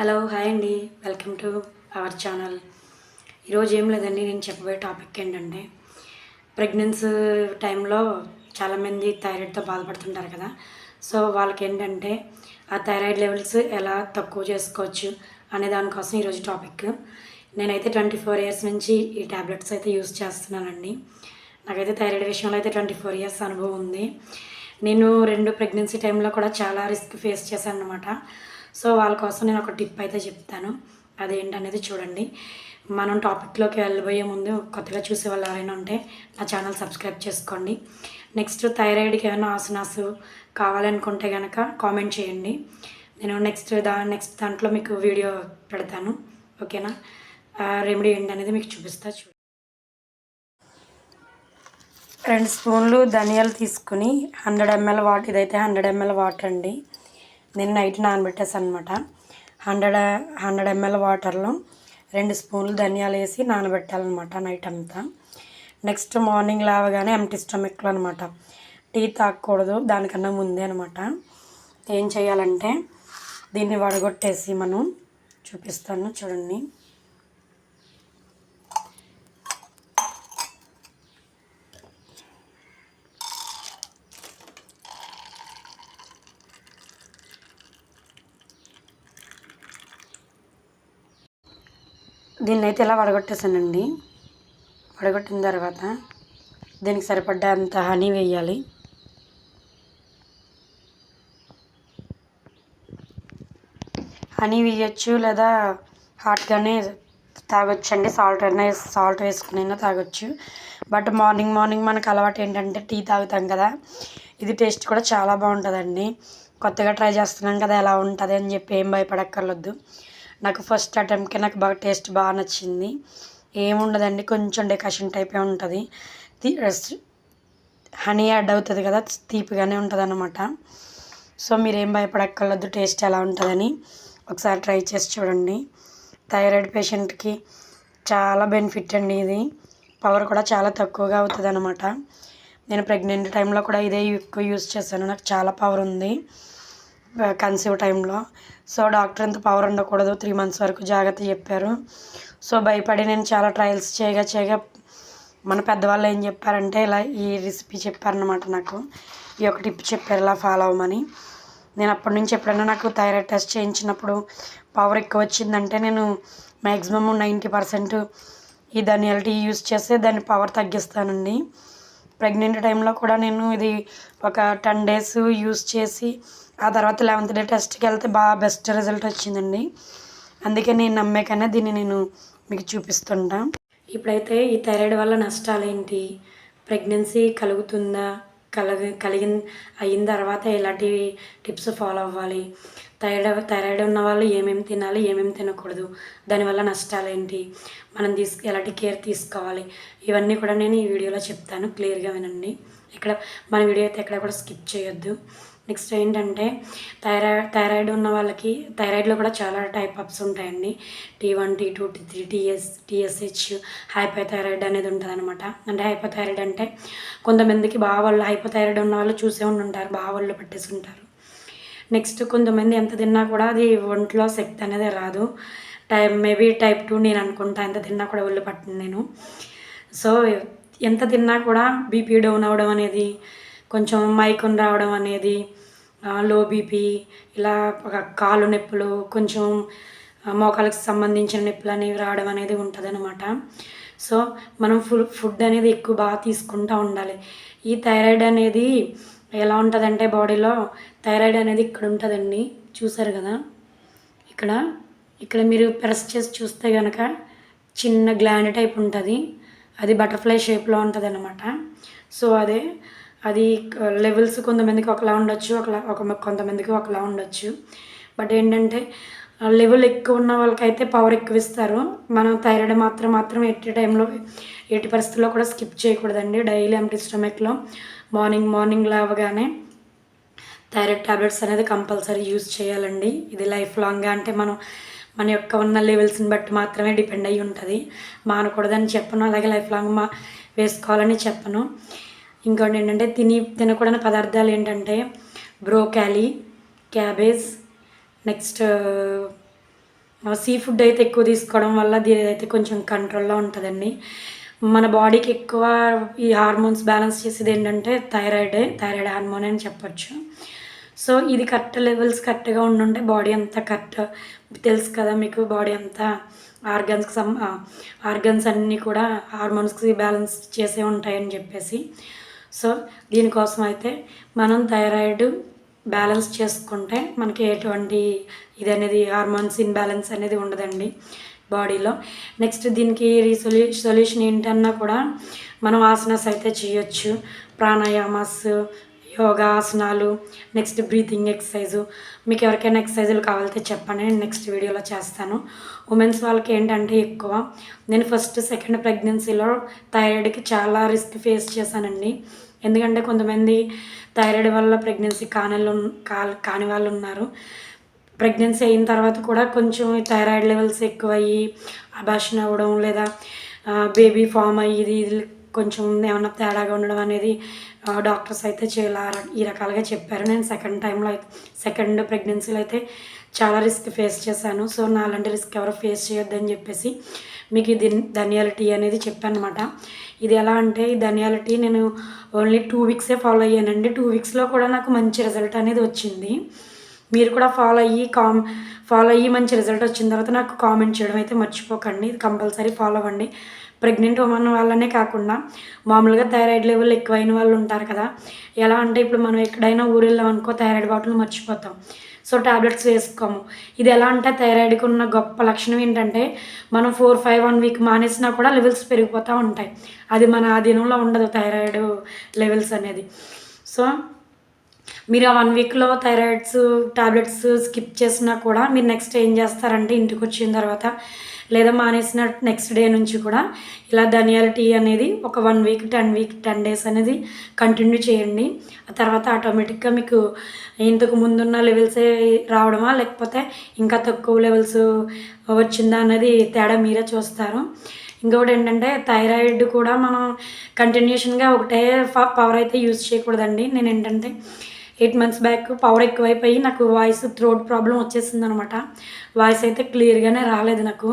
Hello hi అండి. Welcome to our channel ఈరోజు ఏం లేదండి నేను చెప్పబోయే టాపిక్ ఏంటంటే ప్రెగ్నెన్సీ టైంలో చాలామంది థైరాయిడ్తో బాధపడుతుంటారు కదా. సో వాళ్ళకి ఏంటంటే ఆ థైరాయిడ్ లెవెల్స్ ఎలా తక్కువ చేసుకోవచ్చు అనే దానికోసం ఈరోజు టాపిక్ నేనైతే ట్వంటీ ఫోర్ ఇయర్స్ నుంచి ఈ ట్యాబ్లెట్స్ అయితే యూస్ చేస్తున్నానండి. నాకైతే థైరాయిడ్ విషయంలో అయితే ట్వంటీ ఫోర్ ఇయర్స్ అనుభవం ఉంది. నేను రెండు ప్రెగ్నెన్సీ టైంలో కూడా చాలా రిస్క్ ఫేస్ చేశాను అనమాట సో వాళ్ళ కోసం నేను ఒక టిప్ అయితే చెప్తాను. అదేంటనేది చూడండి. మనం టాపిక్లోకి వెళ్ళబోయే ముందు కొత్తగా చూసే వాళ్ళు ఎవరైనా ఉంటే నా ఛానల్ సబ్స్క్రైబ్ చేసుకోండి. నెక్స్ట్ థైరాయిడ్కి ఏమైనా ఆసనాసు కావాలనుకుంటే కనుక కామెంట్ చేయండి. నేను నెక్స్ట్ దా నెక్స్ట్ దాంట్లో మీకు వీడియో పెడతాను. ఓకేనా? రెమెడీ ఏంటనేది మీకు చూపిస్తా చూ రెండు స్పూన్లు ధనియాలు తీసుకుని హండ్రెడ్ ఎంఎల్ వాటర్ ఇదైతే హండ్రెడ్ ఎంఎల్ వాటర్ అండి. నేను నైట్ నానబెట్టేసాను అనమాట హండ్రెడ్ హండ్రెడ్ ఎంఎల్ వాటర్లో రెండు స్పూన్లు ధనియాలు వేసి నానబెట్టాలన్నమాట నైట్ అంతా. నెక్స్ట్ మార్నింగ్ లేవగానే ఎంటీ స్టమక్లో అనమాట టీ తాగకూడదు దానికన్నా ముందే అనమాట ఏం చేయాలంటే దీన్ని వడగొట్టేసి మనం చూపిస్తాను చూడండి. దీన్ని అయితే ఇలా వడగొట్టేసానండి. వడగొట్టిన తర్వాత దీనికి సరిపడ్డంత హనీ వేయాలి. హనీ వేయచ్చు లేదా హాట్గానే తాగొచ్చు అండి సాల్ట్ అయినా సాల్ట్ వేసుకునైనా తాగొచ్చు. బట్ మార్నింగ్ మార్నింగ్ మనకు అలవాటు ఏంటంటే టీ తాగుతాం కదా. ఇది టేస్ట్ కూడా చాలా బాగుంటుందండి. కొత్తగా ట్రై చేస్తున్నాం కదా ఎలా ఉంటుంది అని చెప్పి ఏం భయపడక్కర్లొద్దు. నాకు ఫస్ట్ అటెంప్ట్కి నాకు బాగా టేస్ట్ బాగా నచ్చింది. ఏముండదండి కొంచెం డెకాషన్ టైపే ఉంటుంది. హనీ యాడ్ అవుతుంది కదా తీపిగానే ఉంటుంది అనమాట సో మీరేం భయపడక్కర్లేదు టేస్ట్ ఎలా ఉంటుందని ఒకసారి ట్రై చేసి చూడండి. థైరాయిడ్ పేషెంట్కి చాలా బెనిఫిట్ అండి ఇది. పవర్ కూడా చాలా తక్కువగా అవుతుంది అనమాట నేను ప్రెగ్నెంట్ టైంలో కూడా ఇదే ఎక్కువ యూస్ చేశాను నాకు చాలా పవర్ ఉంది. కన్సీవ్ టైంలో. సో డాక్టర్ ఎంత పవర్ ఉండకూడదు. త్రీ మంత్స్ వరకు జాగ్రత్త చెప్పారు. సో భయపడి నేను చాలా ట్రయల్స్ చేయగా చేయగా మన పెద్దవాళ్ళు ఏం చెప్పారంటే ఇలా ఈ రెసిపీ చెప్పారనమాట నాకు. ఈ ఒక టిప్ చెప్పారు ఇలా ఫాలో అవ్వమని. నేను అప్పటి నుంచి ఎప్పుడైనా నాకు థైరాయిడ్ టెస్ట్ చేయించినప్పుడు పవర్ ఎక్కువ వచ్చిందంటే నేను మ్యాక్సిమమ్ నైంటీ పర్సెంట్ ఈ దాన్ని ఎల్టీ యూస్ చేస్తే దాని పవర్ తగ్గిస్తానండి. ప్రెగ్నెంట్ టైంలో కూడా నేను ఇది ఒక టెన్ డేస్ యూస్ చేసి ఆ తర్వాత లెవెంత్ డే టెస్ట్కి వెళ్తే బాగా బెస్ట్ రిజల్ట్ వచ్చిందండి. అందుకే నేను నమ్మేకనే దీన్ని నేను మీకు చూపిస్తుంటా. ఇప్పుడైతే ఈ థైరాయిడ్ వల్ల నష్టాలు ఏంటి ప్రెగ్నెన్సీ కలుగుతుందా? కలగ కలిగిన అయిన తర్వాత ఎలాంటి టిప్స్ ఫాలో అవ్వాలి? థైరాయిడ్ థైరాయిడ్ ఉన్న వాళ్ళు ఏమేమి తినాలి ఏమేమి తినకూడదు? దానివల్ల నష్టాలు ఏంటి మనం తీసుకు ఎలాంటి కేర్ తీసుకోవాలి? ఇవన్నీ కూడా నేను ఈ వీడియోలో చెప్తాను. క్లియర్గా వినండి. ఇక్కడ మన వీడియో అయితే ఎక్కడ కూడా స్కిప్ చేయొద్దు. నెక్స్ట్ ఏంటంటే థైరాయిడ్ థైరాయిడ్ ఉన్న వాళ్ళకి థైరాయిడ్లో కూడా చాలా టైప్ అప్స్ ఉంటాయండి. T one T two T three TS TSH hypothyroid అనేది ఉంటుంది అనమాట అంటే హైపోథైరాయిడ్ అంటే కొంతమందికి బాగా వాళ్ళు హైపోథైరాయిడ్ ఉన్న వాళ్ళు చూసే ఉండి ఉంటారు బాగా వాళ్ళు పట్టేసి ఉంటారు. నెక్స్ట్ కొంతమంది ఎంత తిన్నా కూడా అది ఒంట్లో శక్తి అనేది రాదు. టైప్ మేబీ టైప్ టూ నేను అనుకుంటా ఎంత తిన్నా కూడా ఒళ్ళు పట్టను నేను. సో ఎంత తిన్నా కూడా బీపీ డౌన్ అవ్వడం అనేది కొంచెం మైకున్ రావడం అనేది లో బీపీ ఇలా ఒక కాలు నొప్పులు కొంచెం మోకాలకు సంబంధించిన నొప్పులు అనేవి రావడం అనేది ఉంటుందన్నమాట. సో మనం ఫుల్ ఫుడ్ అనేది ఎక్కువ బాగా తీసుకుంటూ ఉండాలి. ఈ థైరాయిడ్ అనేది ఎలా ఉంటుందంటే బాడీలో థైరాయిడ్ అనేది ఇక్కడ ఉంటుందండి. చూసారు కదా? ఇక్కడ ఇక్కడ మీరు ప్రెస్ చేసి చూస్తే కనుక చిన్న గ్లాండ్ టైప్ ఉంటుంది. అది బటర్ఫ్లై షేప్లో ఉంటుంది అనమాట సో అదే అది లెవెల్స్ కొంతమందికి ఒకలా ఉండొచ్చు ఒకలా ఒక కొంతమందికి ఒకలా ఉండొచ్చు. బట్ ఏంటంటే లెవెల్ ఎక్కువ ఉన్న వాళ్ళకైతే పవర్ ఎక్కువ ఇస్తారు మనం థైరాయిడ్ మాత్రం మాత్రం ఎట్టి టైంలో ఎట్టి పరిస్థితుల్లో కూడా స్కిప్ చేయకూడదండి. డైలీ ఎంటీ స్టమక్లో మార్నింగ్ మార్నింగ్ లేవగానే థైరాయిడ్ ట్యాబ్లెట్స్ అనేది కంపల్సరీ యూజ్ చేయాలండి. ఇది లైఫ్ లాంగ్గా అంటే మనం మన యొక్క ఉన్న లెవెల్స్ని బట్టి మాత్రమే డిపెండ్ అయ్యి ఉంటుంది. మానకూడదని చెప్పను అలాగే లైఫ్ లాంగ్ మా వేసుకోవాలని చెప్పను. ఇంకోటి ఏంటంటే తిని తినకూడని పదార్థాలు ఏంటంటే broccoli cabbage next sea food అయితే ఎక్కువ తీసుకోవడం వల్ల దీని అయితే కొంచెం కంట్రోల్లో ఉంటుందండి. మన బాడీకి ఎక్కువ ఈ హార్మోన్స్ బ్యాలెన్స్ చేసేది ఏంటంటే థైరాయిడే థైరాయిడ్ హార్మోన్ అని చెప్పొచ్చు. సో ఇది కరెక్ట్ లెవెల్స్ కరెక్ట్గా ఉండుంటే బాడీ అంతా కరెక్ట్. తెలుసు కదా మీకు బాడీ అంతా ఆర్గన్స్కి సమ్ ఆర్గన్స్ అన్నీ కూడా హార్మోన్స్కి బ్యాలెన్స్ చేసే ఉంటాయని చెప్పేసి. సో దీనికోసం అయితే మనం థైరాయిడ్ బ్యాలెన్స్ చేసుకుంటే మనకి ఎటువంటి ఇది అనేది హార్మోన్స్ ఇన్బ్యాలెన్స్ అనేది ఉండదండి బాడీలో. నెక్స్ట్ దీనికి రీసొల్యూ సొల్యూషన్ ఏంటన్నా కూడా మనం ఆసనాస్ అయితే చేయొచ్చు. ప్రాణాయామాస్ యోగా ఆసనాలు నెక్స్ట్ బ్రీతింగ్ ఎక్సర్సైజు మీకు ఎవరికైనా ఎక్సర్సైజులు కావాలితే చెప్పండి నేను నెక్స్ట్ వీడియోలో చేస్తాను. ఉమెన్స్ వాళ్ళకి ఏంటంటే ఎక్కువ. నేను ఫస్ట్ సెకండ్ ప్రెగ్నెన్సీలో థైరాయిడ్కి చాలా రిస్క్ ఫేస్ చేశానండి. ఎందుకంటే కొంతమంది థైరాయిడ్ వల్ల ప్రెగ్నెన్సీ కాని కాని వాళ్ళు ఉన్నారు. ప్రెగ్నెన్సీ అయిన తర్వాత కూడా కొంచెం థైరాయిడ్ లెవెల్స్ ఎక్కువయ్యి అభాషణ అవ్వడం లేదా బేబీ ఫామ్ అయ్యి కొంచెం ఏమైనా తేడాగా ఉండడం అనేది డాక్టర్స్ అయితే చాలా ఈ రకాలుగా చెప్పారు. నేను సెకండ్ టైంలో అయితే సెకండ్ ప్రెగ్నెన్సీలో అయితే చాలా రిస్క్ ఫేస్ చేశాను. సో నా అలాంటి రిస్క్ ఎవరు ఫేస్ చేయొద్దని చెప్పేసి మీకు ఇది ధనియాల టీ అనేది చెప్పాను అనమాట ఇది ఎలా అంటే ఈ ధనియాల టీ నేను ఓన్లీ టూ వీక్సే ఫాలో అయ్యానండి. టూ వీక్స్లో కూడా నాకు మంచి రిజల్ట్ అనేది వచ్చింది. మీరు కూడా ఫాలో అయ్యి కామ్ ఫాలో అయ్యి మంచి రిజల్ట్ వచ్చిన తర్వాత నాకు కామెంట్ చేయడం అయితే మర్చిపోకండి. కంపల్సరీ ఫాలో అవ్వండి ప్రెగ్నెంట్ ఉమెన్ వాళ్ళనే కాకుండా మామూలుగా థైరాయిడ్ లెవెల్ ఎక్కువైన వాళ్ళు ఉంటారు కదా. ఎలా అంటే ఇప్పుడు మనం ఎక్కడైనా ఊరు వెళ్ళాం అనుకో థైరాయిడ్ బాటిల్ మర్చిపోతాం. సో ట్యాబ్లెట్స్ వేసుకోము. ఇది ఎలా అంటే థైరాయిడ్కి ఉన్న గొప్ప లక్షణం ఏంటంటే మనం ఫోర్ ఫైవ్ వన్ వీక్ మానేసినా కూడా లెవెల్స్ పెరిగిపోతూ ఉంటాయి. అది మన ఆధీనంలో ఉండదు థైరాయిడ్ లెవెల్స్ అనేది. సో మీరు ఆ వన్ వీక్లో థైరాయిడ్స్ టాబ్లెట్స్ స్కిప్ చేసినా కూడా మీరు నెక్స్ట్ ఏం చేస్తారంటే ఇంటికి వచ్చిన తర్వాత లేదా మానేసిన నెక్స్ట్ డే నుంచి కూడా ఇలా ధనియాల టీ అనేది ఒక one week ten week ten days అనేది కంటిన్యూ చేయండి. ఆ తర్వాత ఆటోమేటిక్గా మీకు ఇంతకు ముందున్న లెవెల్సే రావడమా లేకపోతే ఇంకా తక్కువ లెవెల్స్ వచ్చిందా అన్నది తేడా మీరే చూస్తారు. ఇంకొకటి ఏంటంటే థైరాయిడ్ కూడా మనం కంటిన్యూషన్గా ఒకటే పవర్ అయితే యూజ్ చేయకూడదండి. నేను ఏంటంటే ఎయిట్ మంత్స్ బ్యాక్ పవర్ ఎక్కువైపోయి నాకు వాయిస్ థ్రోట్ ప్రాబ్లం వచ్చేసింది అనమాట వాయిస్ అయితే క్లియర్గానే రాలేదు నాకు.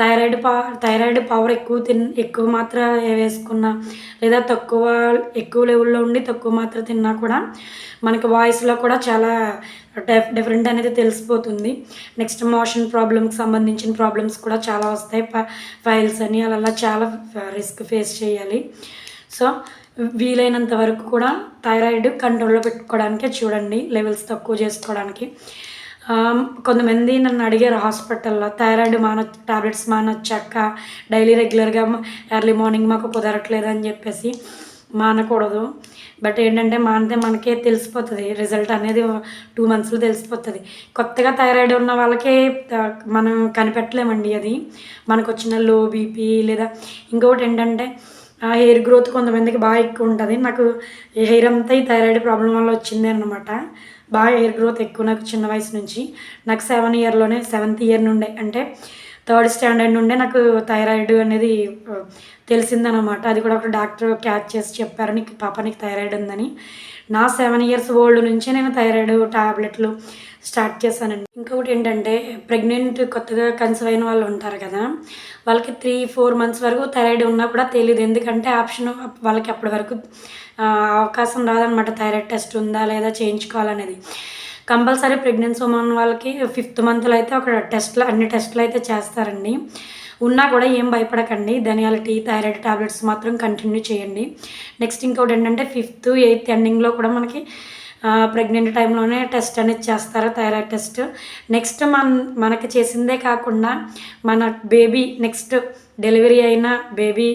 థైరాయిడ్ పా థైరాయిడ్ పవర్ ఎక్కువ తిన్ ఎక్కువ మాత్ర వేసుకున్నా లేదా తక్కువ ఎక్కువ లెవెల్లో ఉండి తక్కువ మాత్ర తిన్నా కూడా మనకి వాయిస్లో కూడా చాలా డిఫరెంట్ అనేది తెలిసిపోతుంది. నెక్స్ట్ మోషన్ ప్రాబ్లమ్కి సంబంధించిన ప్రాబ్లమ్స్ కూడా చాలా వస్తాయి. ఫైల్స్ అని అలా చాలా రిస్క్ ఫేస్ చేయాలి. సో వీలైనంత వరకు కూడా థైరాయిడ్ కంట్రోల్లో పెట్టుకోవడానికే చూడండి లెవెల్స్ తక్కువ చేసుకోవడానికి. కొంతమంది నన్ను అడిగారు హాస్పిటల్లో థైరాయిడ్ మాన టాబ్లెట్స్ మానొచ్చాక డైలీ రెగ్యులర్గా ఎర్లీ మార్నింగ్ మాకు కుదరట్లేదు అని చెప్పేసి మానకూడదు. బట్ ఏంటంటే మానితే మనకే తెలిసిపోతుంది రిజల్ట్ అనేది టూ మంత్స్లో తెలిసిపోతుంది. కొత్తగా థైరాయిడ్ ఉన్న వాళ్ళకే మనం కనిపెట్టలేమండి అది. మనకు వచ్చిన లో బీపీ లేదా ఇంకొకటి ఏంటంటే హెయిర్ గ్రోత్ కొంతమందికి బాగా ఎక్కువ ఉంటుంది నాకు హెయిర్ అంతా ఈ థైరాయిడ్ ప్రాబ్లం వల్ల వచ్చింది అనమాట బాగా హెయిర్ గ్రోత్ ఎక్కువ నాకు చిన్న వయసు నుంచి. నాకు సెవెన్ ఇయర్లోనే సెవెంత్ ఇయర్ నుండే అంటే థర్డ్ స్టాండర్డ్ నుండే నాకు థైరాయిడ్ అనేది తెలిసిందనమాట అది కూడా ఒక డాక్టర్ క్యాచ్ చేసి చెప్పారు. నీకు పాప నీకు థైరాయిడ్ ఉందని. నా సెవెన్ ఇయర్స్ ఓల్డ్ నుంచే నేను థైరాయిడ్ టాబ్లెట్లు స్టార్ట్ చేశానండి. ఇంకొకటి ఏంటంటే ప్రెగ్నెంట్ కొత్తగా కన్సీవ్ అయిన వాళ్ళు ఉంటారు కదా వాళ్ళకి త్రీ ఫోర్ మంత్స్ వరకు థైరాయిడ్ ఉన్నా కూడా తెలియదు ఎందుకంటే ఆప్షన్ వాళ్ళకి అప్పటి వరకు అవకాశం రాదనమాట థైరాయిడ్ టెస్ట్ ఉందా లేదా చేయించుకోవాలనేది. కంపల్సరీ ప్రెగ్నెన్సీ ఉమెన్ వాళ్ళకి ఫిఫ్త్ మంత్లో అయితే ఒక టెస్ట్లు అన్ని టెస్ట్లు అయితే చేస్తారండి. ఉన్నా కూడా ఏం భయపడకండి. ధనియాల టీ థైరాయిడ్ టాబ్లెట్స్ మాత్రం కంటిన్యూ చేయండి. నెక్స్ట్ ఇంకొకటి ఏంటంటే ఫిఫ్త్ ఎయిత్ ఎండింగ్లో కూడా మనకి ప్రెగ్నెంట్ టైంలోనే టెస్ట్ అనేది చేస్తారు? థైరాయిడ్ టెస్ట్ నెక్స్ట్ మన మనకి చేసిందే కాకుండా మన బేబీ నెక్స్ట్ డెలివరీ అయిన బేబీ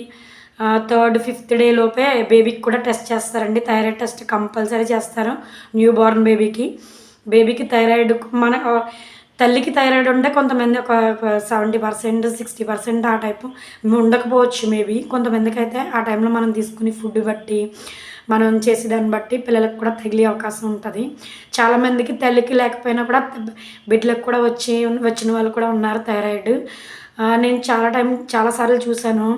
థర్డ్ ఫిఫ్త్ డే లోపే బేబీకి కూడా టెస్ట్ చేస్తారండి. థైరాయిడ్ టెస్ట్ కంపల్సరీ చేస్తారు న్యూ బోర్న్ బేబీకి బేబీకి థైరాయిడ్ మన తల్లికి థైరాయిడ్ ఉంటే కొంతమంది ఒక సెవెంటీ పర్సెంట్ సిక్స్టీ పర్సెంట్ ఆ టైపు ఉండకపోవచ్చు మేబీ కొంతమందికి అయితే ఆ టైంలో మనం తీసుకుని ఫుడ్ బట్టి మనం చేసే దాన్ని బట్టి పిల్లలకు కూడా తగిలే అవకాశం ఉంటుంది. చాలామందికి తల్లికి లేకపోయినా కూడా బిడ్డలకు కూడా వచ్చి వచ్చిన వాళ్ళు కూడా ఉన్నారు థైరాయిడ్. నేను చాలా టైం చాలాసార్లు చూశాను.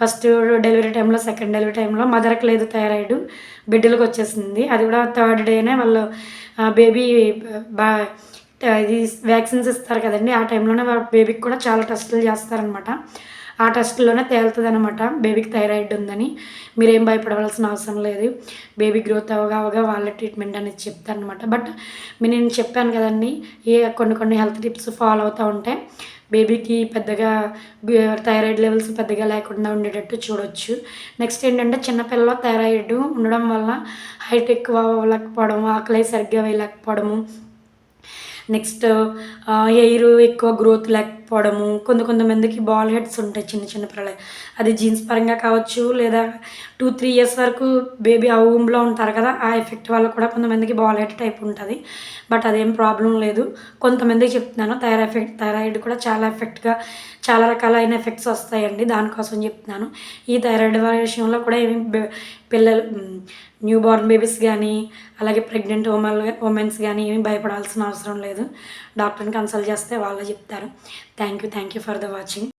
ఫస్ట్ డెలివరీ టైంలో సెకండ్ డెలివరీ టైంలో మదర్కి లేదు థైరాయిడ్. బిడ్డలకు వచ్చేసింది. అది కూడా థర్డ్ డేనే వాళ్ళు బేబీ బా ఇది వ్యాక్సిన్స్ ఇస్తారు కదండి ఆ టైంలోనే బేబీకి కూడా చాలా టెస్టులు చేస్తారనమాట ఆ టెస్ట్లోనే తేలుతుంది అనమాట బేబీకి థైరాయిడ్ ఉందని. మీరేం భయపడవలసిన అవసరం లేదు. బేబీ గ్రోత్ అవగా అవగా వాళ్ళ ట్రీట్మెంట్ అనేది చెప్తాను అనమాట బట్ నేను చెప్పాను కదండి ఏ కొన్ని కొన్ని హెల్త్ టిప్స్ ఫాలో అవుతూ ఉంటే బేబీకి పెద్దగా థైరాయిడ్ లెవెల్స్ పెద్దగా లేకుండా ఉండేటట్టు చూడొచ్చు. నెక్స్ట్ ఏంటంటే చిన్నపిల్లలు థైరాయిడ్ ఉండడం వల్ల హైట్ ఎక్కువ అవ్వలేకపోవడం ఆకలి సరిగ్గా వేయలేకపోవడము నెక్స్ట్ ఎయిర్ ఎక్కువ గ్రోత్ లేకపోవడము కొంత కొంతమందికి బాల్ హెడ్స్ ఉంటాయి చిన్న చిన్న పిల్లలు. అది జీన్స్ పరంగా కావచ్చు లేదా టూ త్రీ ఇయర్స్ వరకు బేబీ ఆ ఊమ్లో ఉంటారు కదా ఆ ఎఫెక్ట్ వల్ల కూడా కొంతమందికి బాల్ హెడ్ టైప్ ఉంటుంది. బట్ అదేం ప్రాబ్లం లేదు. కొంతమందికి చెప్తున్నాను థైరాయిడ్ ఎఫెక్ట్ థైరాయిడ్ కూడా చాలా ఎఫెక్ట్గా చాలా రకాలైన ఎఫెక్ట్స్ వస్తాయండి దానికోసం చెప్తున్నాను. ఈ థైరాయిడ్ విషయంలో కూడా ఏమి పిల్లలు న్యూ బార్న్ బేబీస్ కానీ అలాగే ప్రెగ్నెంట్ ఉమెన్ ఉమెన్స్ కానీ ఏమీ భయపడాల్సిన అవసరం లేదు. డాక్టర్ని కన్సల్ట్ చేస్తే వాళ్ళే చెప్తారు. Thank you thank you for the watching.